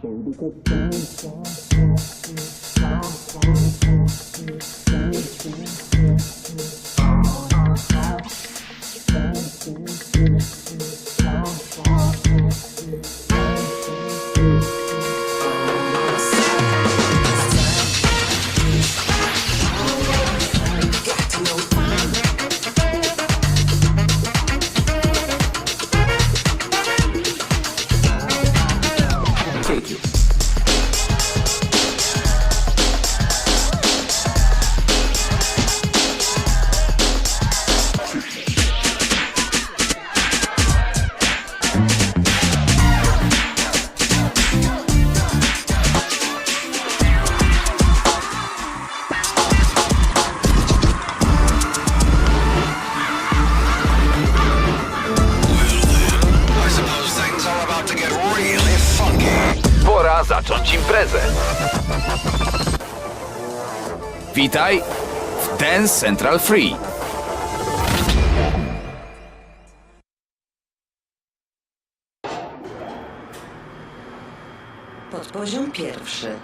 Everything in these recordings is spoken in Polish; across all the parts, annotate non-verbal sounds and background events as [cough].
So we could dance, dance. Zacząć imprezę. Witaj w Dance Central Free. Podpoziom pierwszy.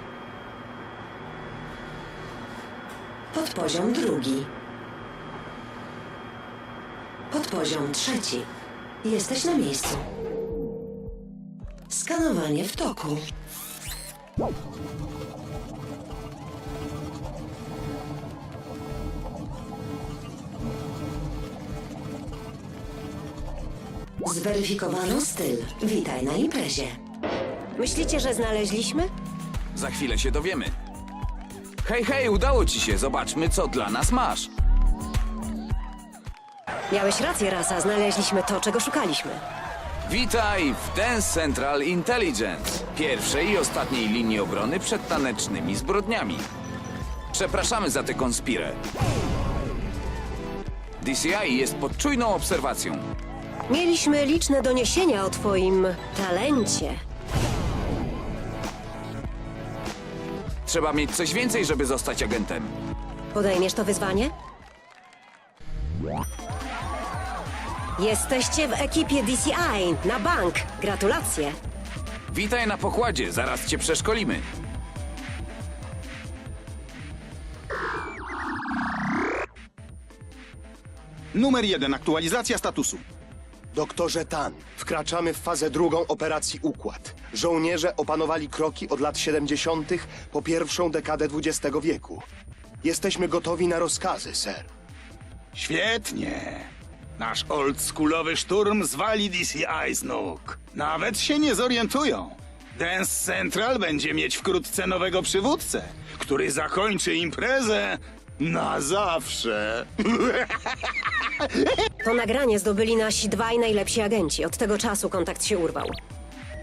Podpoziom drugi. Podpoziom trzeci. Jesteś na miejscu. Skanowanie w toku. Zweryfikowano styl. Witaj na imprezie. Myślicie, że znaleźliśmy? Za chwilę się dowiemy. Hej, hej, udało ci się. Zobaczmy, co dla nas masz. Miałeś rację, Rasa. Znaleźliśmy to, czego szukaliśmy. Witaj w Dance Central Intelligence, pierwszej i ostatniej linii obrony przed tanecznymi zbrodniami. Przepraszamy za tę konspirę. DCI jest pod czujną obserwacją. Mieliśmy liczne doniesienia o twoim talencie. Trzeba mieć coś więcej, żeby zostać agentem. Podejmiesz to wyzwanie? Jesteście w ekipie DCI. Na bank. Gratulacje. Witaj na pokładzie, zaraz cię przeszkolimy. Numer jeden. Aktualizacja statusu. Doktorze Tan, wkraczamy w fazę drugą operacji Układ. Żołnierze opanowali kroki od lat 70. po pierwszą dekadę XX wieku. Jesteśmy gotowi na rozkazy, ser. Świetnie. Nasz oldschoolowy szturm zwali DCI z nóg. Nawet się nie zorientują. Dance Central będzie mieć wkrótce nowego przywódcę, który zakończy imprezę na zawsze. [laughs] To nagranie zdobyli nasi dwaj najlepsi agenci. Od tego czasu kontakt się urwał.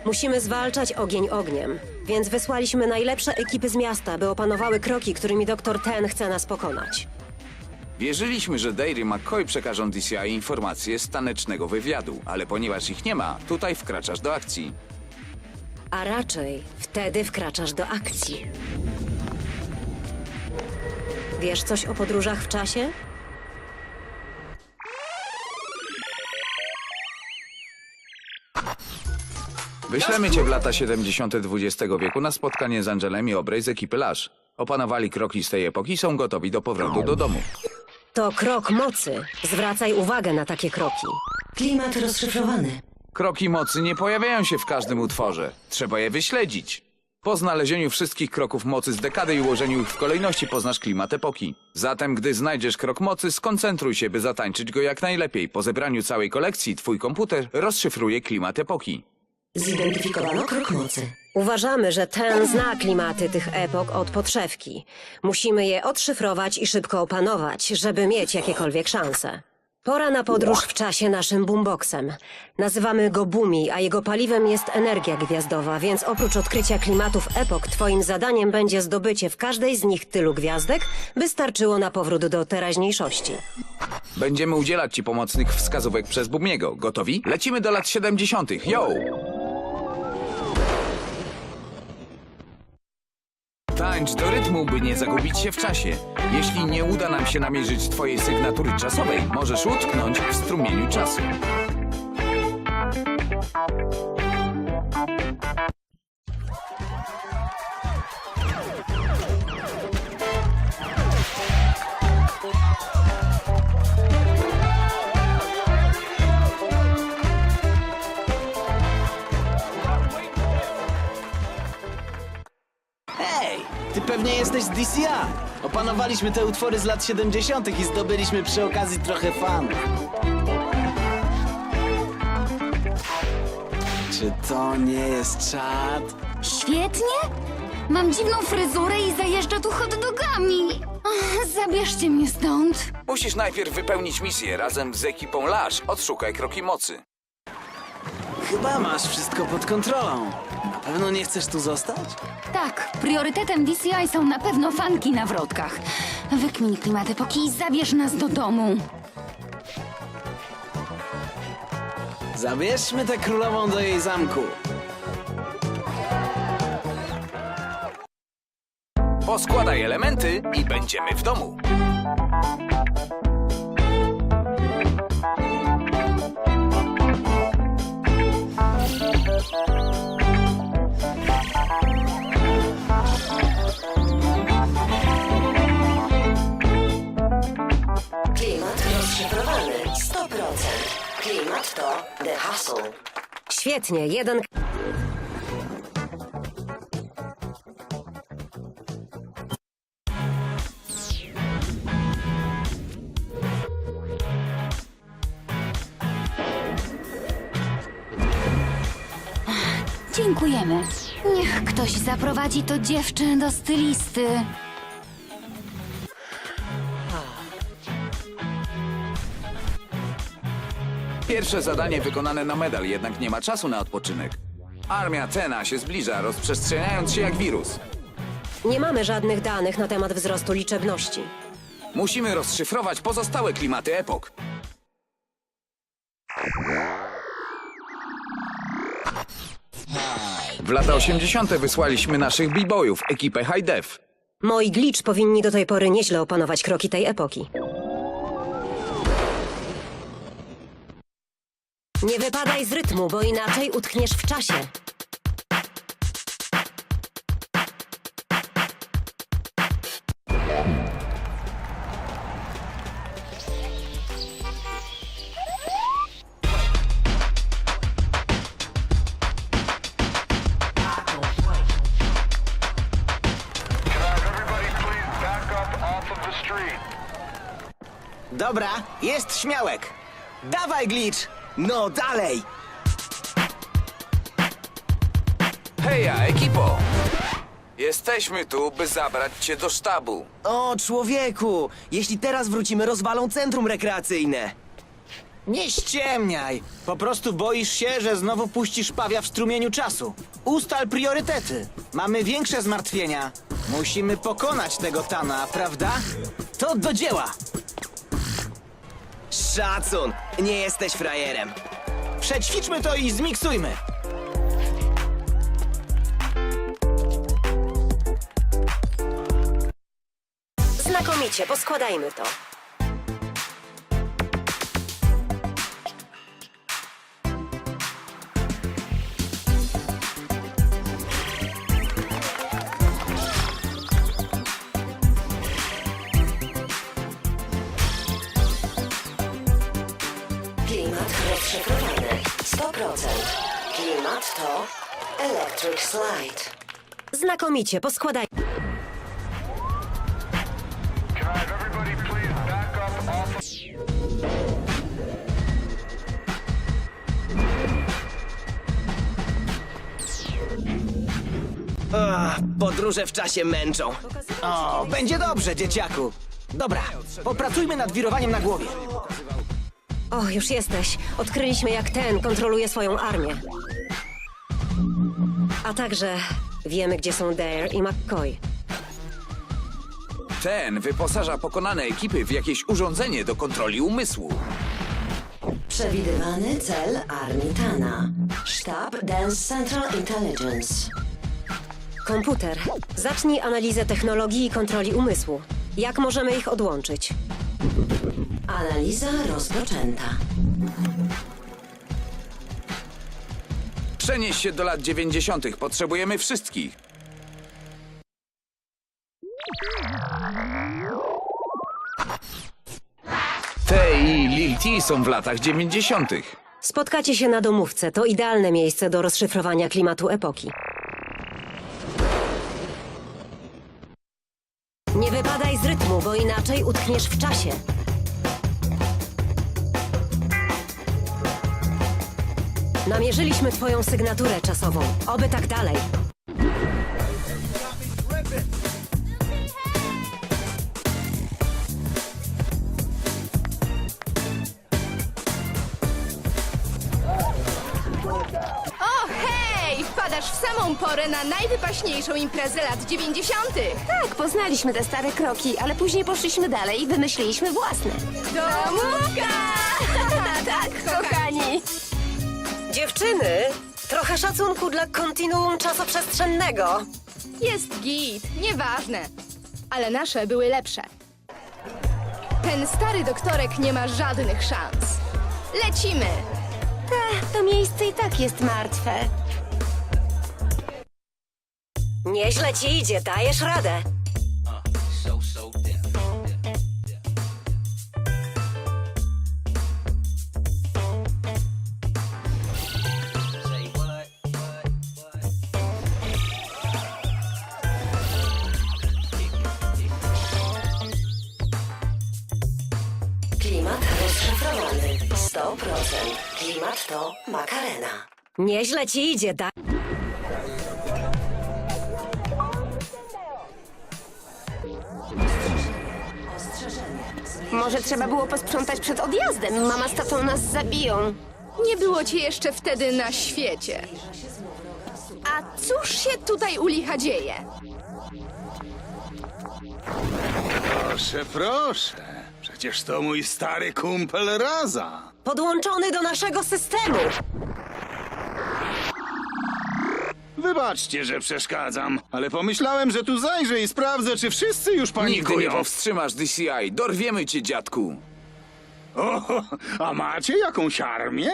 Musimy zwalczać ogień ogniem, więc wysłaliśmy najlepsze ekipy z miasta, by opanowały kroki, którymi doktor Ten chce nas pokonać. Wierzyliśmy, że Dairy i McCoy przekażą DCI informacje z tanecznego wywiadu, ale ponieważ ich nie ma, tutaj wkraczasz do akcji. A raczej wtedy wkraczasz do akcji. Wiesz coś o podróżach w czasie? Wyślemy cię w lata 70. XX wieku na spotkanie z Angelem i Obrej z ekipy. Opanowali kroki z tej epoki, są gotowi do powrotu do domu. To krok mocy. Zwracaj uwagę na takie kroki. Klimat rozszyfrowany. Kroki mocy nie pojawiają się w każdym utworze. Trzeba je wyśledzić. Po znalezieniu wszystkich kroków mocy z dekady i ułożeniu ich w kolejności poznasz klimat epoki. Zatem, gdy znajdziesz krok mocy, skoncentruj się, by zatańczyć go jak najlepiej. Po zebraniu całej kolekcji, twój komputer rozszyfruje klimat epoki. Zidentyfikowano krok mocy. Uważamy, że ten zna klimaty tych epok od podszewki. Musimy je odszyfrować i szybko opanować, żeby mieć jakiekolwiek szanse. Pora na podróż w czasie naszym boomboxem. Nazywamy go Bumi, a jego paliwem jest energia gwiazdowa, więc oprócz odkrycia klimatów epok, twoim zadaniem będzie zdobycie w każdej z nich tylu gwiazdek, by starczyło na powrót do teraźniejszości. Będziemy udzielać ci pomocnych wskazówek przez Bumiego. Gotowi? Lecimy do lat 70. Yo! Tańcz do rytmu, by nie zagubić się w czasie. Jeśli nie uda nam się namierzyć twojej sygnatury czasowej, możesz utknąć w strumieniu czasu. Jesteś z DCI. Opanowaliśmy te utwory z lat 70. i zdobyliśmy przy okazji trochę fanów. Czy to nie jest czad? Świetnie? Mam dziwną fryzurę i zajeżdżę tu hot dogami. Ach, Zabierzcie mnie stąd. Musisz najpierw wypełnić misję razem z ekipą Lash. Odszukaj kroki mocy. Chyba masz wszystko pod kontrolą. Pewno nie chcesz tu zostać? Tak, priorytetem DCI są na pewno fanki na wrotkach. Wykmin klimat epoki i zabierz nas do domu. Zabierzmy tę królową do jej zamku. Poskładaj elementy i będziemy w domu. Klimat to The Hustle. Świetnie, jeden Dziękujemy. Niech ktoś zaprowadzi to dziewczę do stylisty. Pierwsze zadanie wykonane na medal, jednak nie ma czasu na odpoczynek. Armia Tena się zbliża, rozprzestrzeniając się jak wirus. Nie mamy żadnych danych na temat wzrostu liczebności. Musimy rozszyfrować pozostałe klimaty epok. W lata 80. wysłaliśmy naszych b-boyów, ekipę High Def. Moi glitch powinni do tej pory nieźle opanować kroki tej epoki. Nie wypadaj z rytmu, bo inaczej utkniesz w czasie. Dobra, jest śmiałek. Dawaj, Glitch! No, dalej! Heja, ekipo! Jesteśmy tu, by zabrać cię do sztabu. O, człowieku! Jeśli teraz wrócimy, rozwalą centrum rekreacyjne. Nie ściemniaj! Po prostu boisz się, że znowu puścisz pawia w strumieniu czasu. Ustal priorytety. Mamy większe zmartwienia. Musimy pokonać tego Tana, prawda? To do dzieła! Szacun! Nie jesteś frajerem. Przećwiczmy to i zmiksujmy. Znakomicie, poskładajmy to. Slide. Znakomicie, poskładaj. Can I have everybody please back up off of... Ach, podróże w czasie męczą. O, będzie dobrze, dzieciaku. Dobra, popracujmy nad wirowaniem na głowie. O, już jesteś. Odkryliśmy, jak ten kontroluje swoją armię. A także wiemy, gdzie są Dare i McCoy. Ten wyposaża pokonane ekipy w jakieś urządzenie do kontroli umysłu. Przewidywany cel armii Tana. Sztab Dance Central Intelligence. Komputer, zacznij analizę technologii i kontroli umysłu. Jak możemy ich odłączyć? Analiza rozpoczęta. Przenieś się do lat 90. Potrzebujemy wszystkich. Te i Lil T są w latach 90. Spotkacie się na domówce. To idealne miejsce do rozszyfrowania klimatu epoki. Nie wypadaj z rytmu, bo inaczej utkniesz w czasie. Namierzyliśmy twoją sygnaturę czasową. Oby tak dalej. O, hej! Wpadasz w samą porę na najwypaśniejszą imprezę lat 90. Tak, poznaliśmy te stare kroki, ale później poszliśmy dalej i wymyśliliśmy własne. Domówka! [laughs] tak, kochani. Dziewczyny, trochę szacunku dla kontinuum czasoprzestrzennego. Jest git, nieważne. Ale nasze były lepsze. Ten stary doktorek nie ma żadnych szans. Lecimy! Ta, to miejsce i tak jest martwe. Nieźle ci idzie, dajesz radę. Klimat Klimat to makarena. Nieźle ci idzie, da... Może trzeba było posprzątać przed odjazdem. Mama z tatą nas zabiją. Nie było cię jeszcze wtedy na świecie. A cóż się tutaj u licha dzieje? Proszę, proszę. Przecież to mój stary kumpel Raza. Podłączony do naszego systemu. Wybaczcie, że przeszkadzam, ale pomyślałem, że tu zajrzę i sprawdzę, czy wszyscy już Nigdy nie panikują. powstrzymasz DCI. Dorwiemy cię, dziadku. O, a macie jakąś armię?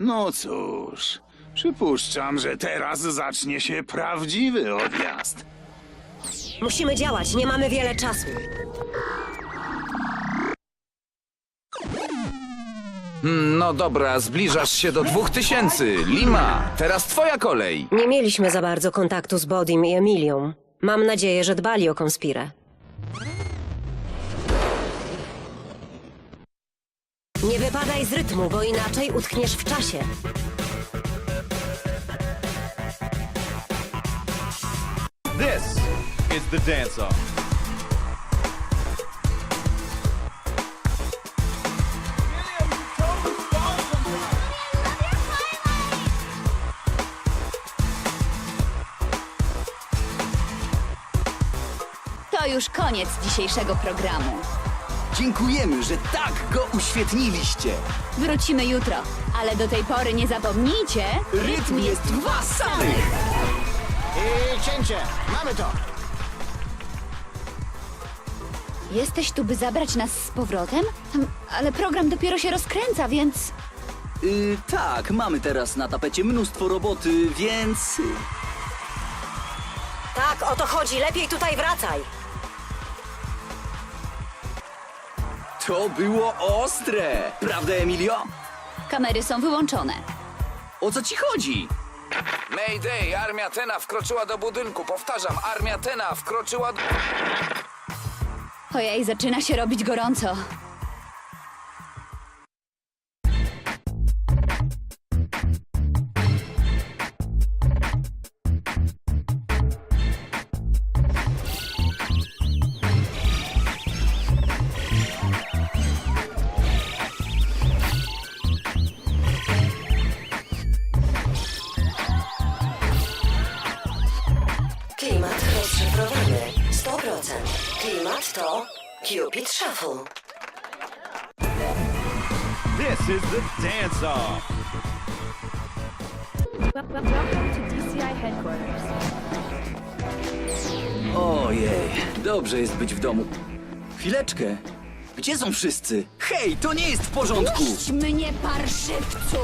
No cóż, przypuszczam, że teraz zacznie się prawdziwy odjazd. Musimy działać, nie mamy wiele czasu. No dobra, zbliżasz się do dwóch tysięcy. Lima, teraz twoja kolej. Nie mieliśmy za bardzo kontaktu z Bodim i Emilią. Mam nadzieję, że dbali o konspirę. Nie wypadaj z rytmu, bo inaczej utkniesz w czasie. This is the dance off. To już koniec dzisiejszego programu. Dziękujemy, że tak go uświetniliście. Wrócimy jutro, ale do tej pory nie zapomnijcie, Rytm jest w was samych. I cięcie! Mamy to! Jesteś tu, by zabrać nas z powrotem? Hm, Ale program dopiero się rozkręca, więc... Y, tak, mamy teraz na tapecie mnóstwo roboty, więc... Tak, o to chodzi. Lepiej tutaj wracaj. To było ostre! Prawda, Emilio? Kamery są wyłączone. O co ci chodzi? Mayday, armia Tena wkroczyła do budynku. Powtarzam, armia Tena wkroczyła do... Ojej, zaczyna się robić gorąco. Dance off. Ojej, dobrze jest być w domu. Chwileczkę. Gdzie są wszyscy? Hej, to nie jest w porządku! Puść mnie, parszywcu!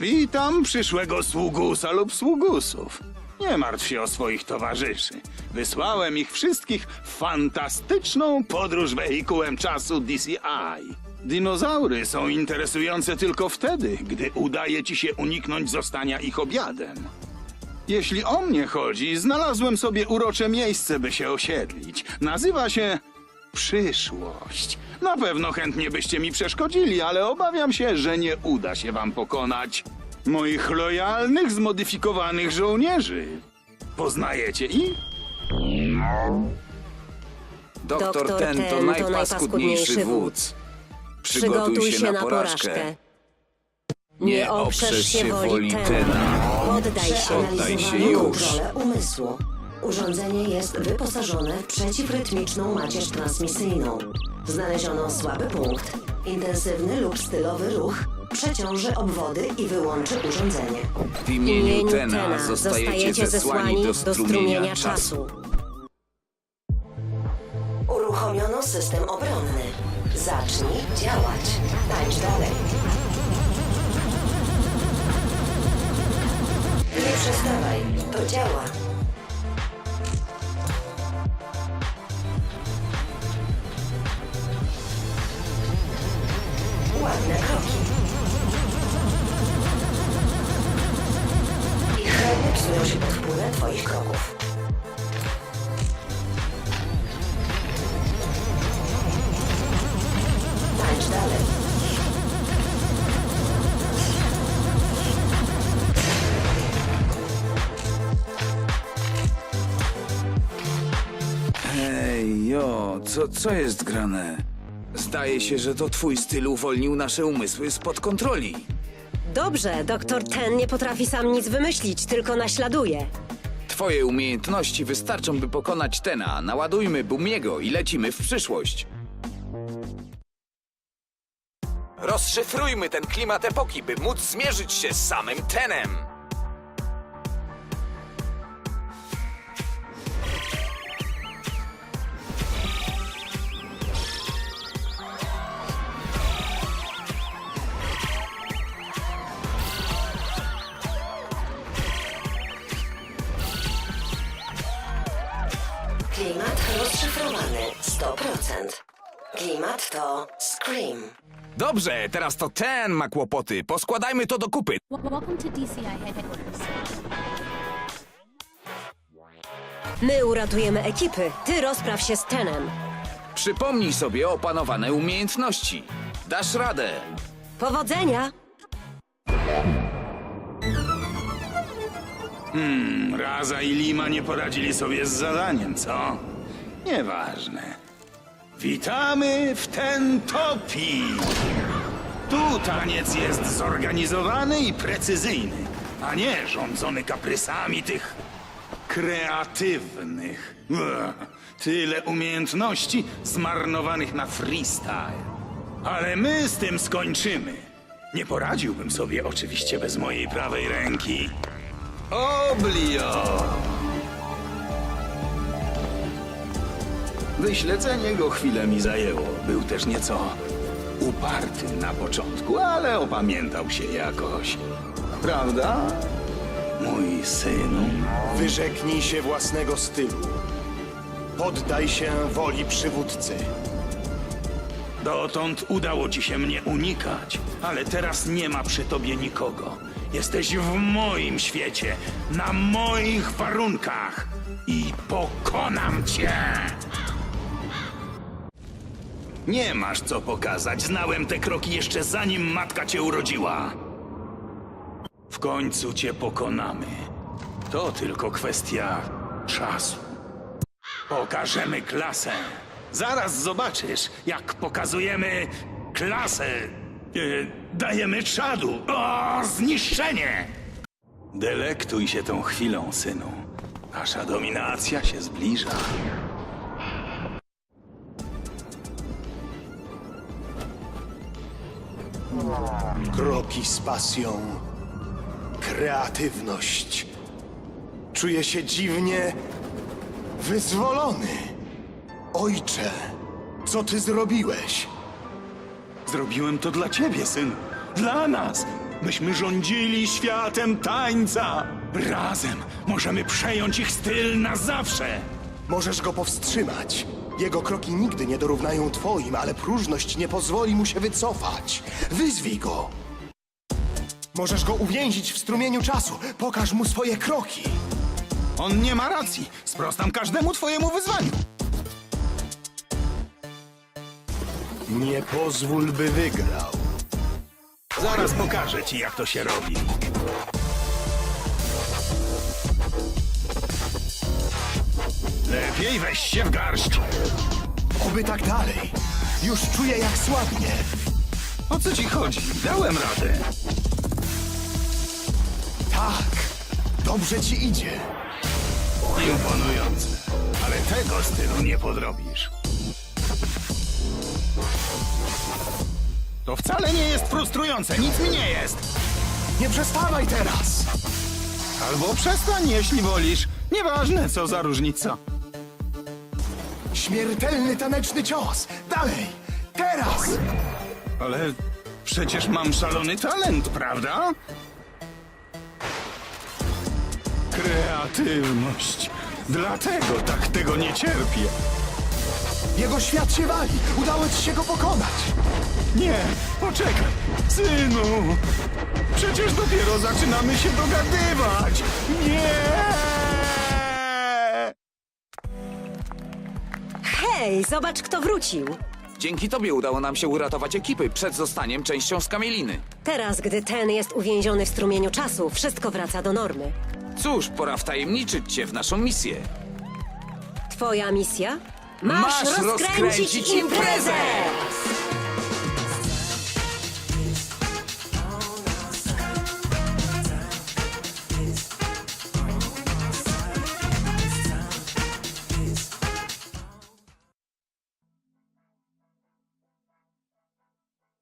Witam przyszłego sługusa lub sługusów. Nie martw się o swoich towarzyszy. Wysłałem ich wszystkich w fantastyczną podróż wehikułem czasu DCI. Dinozaury są interesujące tylko wtedy, gdy udaje ci się uniknąć zostania ich obiadem. Jeśli o mnie chodzi, znalazłem sobie urocze miejsce, by się osiedlić. Nazywa się przyszłość. Na pewno chętnie byście mi przeszkodzili, ale obawiam się, że nie uda się wam pokonać moich lojalnych, zmodyfikowanych żołnierzy. Poznajecie ich? Doktor, ten to najpaskudniejszy wódz. Przygotuj się na porażkę. Nie oprzesz się woli Tena. Poddaj się, Poddaj się już. kontrolę umysłu. Urządzenie jest wyposażone w przeciwrytmiczną macierz transmisyjną. Znaleziono słaby punkt. Intensywny lub stylowy ruch przeciąży obwody i wyłączy urządzenie. W imieniu Tena zostajecie zesłani do strumienia czasu. Uruchomiono system obronny. Zacznij działać. Tańcz dalej. Nie przestawaj. To działa. Co, co jest grane? Zdaje się, że to twój styl uwolnił nasze umysły spod kontroli. Dobrze, doktor Ten nie potrafi sam nic wymyślić, tylko naśladuje. Twoje umiejętności wystarczą, by pokonać Tena. Naładujmy Bumiego i lecimy w przyszłość. Rozszyfrujmy ten klimat epoki, by móc zmierzyć się z samym Tenem. To Scream. Dobrze, teraz to ten ma kłopoty. Poskładajmy to do kupy. Welcome to DCI headquarters. My uratujemy ekipy, ty rozpraw się z Tenem. Przypomnij sobie opanowane umiejętności. Dasz radę. Powodzenia! Raza i Lima nie poradzili sobie z zadaniem, co? Nieważne. Witamy w Tentopii! Tu taniec jest zorganizowany i precyzyjny, a nie rządzony kaprysami tych kreatywnych. [laughs] Tyle umiejętności zmarnowanych na freestyle. Ale my z tym skończymy. Nie poradziłbym sobie oczywiście bez mojej prawej ręki. Oblio! Wyśledzenie go chwilę mi zajęło. Był też nieco uparty na początku, ale opamiętał się jakoś. Prawda? Mój synu. Wyrzeknij się własnego stylu. Poddaj się woli przywódcy. Dotąd udało ci się mnie unikać, ale teraz nie ma przy tobie nikogo. Jesteś w moim świecie, na moich warunkach i pokonam cię! Nie masz co pokazać. Znałem te kroki jeszcze zanim matka cię urodziła. W końcu cię pokonamy. To tylko kwestia czasu. Pokażemy klasę. Zaraz zobaczysz, jak pokazujemy klasę. E, dajemy czadu. O, zniszczenie! Delektuj się tą chwilą, synu. Nasza dominacja się zbliża. Kroki z pasją. Kreatywność. Czuję się dziwnie wyzwolony. Ojcze, co ty zrobiłeś? Zrobiłem to dla ciebie, synu. Dla nas. Myśmy rządzili światem tańca. Razem możemy przejąć ich styl na zawsze! Możesz go powstrzymać. Jego kroki nigdy nie dorównają twoim, ale próżność nie pozwoli mu się wycofać. Wyzwij go! Możesz go uwięzić w strumieniu czasu. Pokaż mu swoje kroki. On nie ma racji. Sprostam każdemu twojemu wyzwaniu. Nie pozwól, by wygrał. Zaraz pokażę ci, jak to się robi. Lepiej weź się w garść. Oby tak dalej. Już czuję, jak słabnie. O co ci chodzi? Dałem radę. Tak, dobrze ci idzie. Imponujące. Ale tego stylu nie podrobisz. To wcale nie jest frustrujące, nic mi nie jest. Nie przestawaj teraz! Albo przestań, jeśli wolisz. Nieważne, co za różnica. Śmiertelny taneczny cios! Dalej! Teraz! Ale przecież mam szalony talent, prawda? Kreatywność. Dlatego tak tego nie cierpię. Jego świat się wali! Udało ci się go pokonać! Nie, poczekaj, synu. Przecież dopiero zaczynamy się dogadywać. Nie! Hej, zobacz, kto wrócił. Dzięki tobie udało nam się uratować ekipy przed zostaniem częścią skamieliny. Teraz, gdy ten jest uwięziony w strumieniu czasu, wszystko wraca do normy. Cóż, pora wtajemniczyć cię w naszą misję. Twoja misja? Masz rozkręcić imprezę!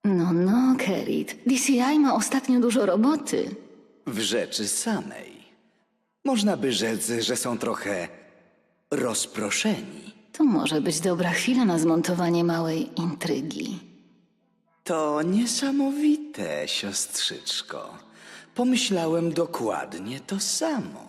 No, no, Kerit. DCI ma ostatnio dużo roboty. W rzeczy samej. Można by rzec, że są trochę rozproszeni. To może być dobra chwila na zmontowanie małej intrygi. To niesamowite, siostrzyczko. Pomyślałem dokładnie to samo.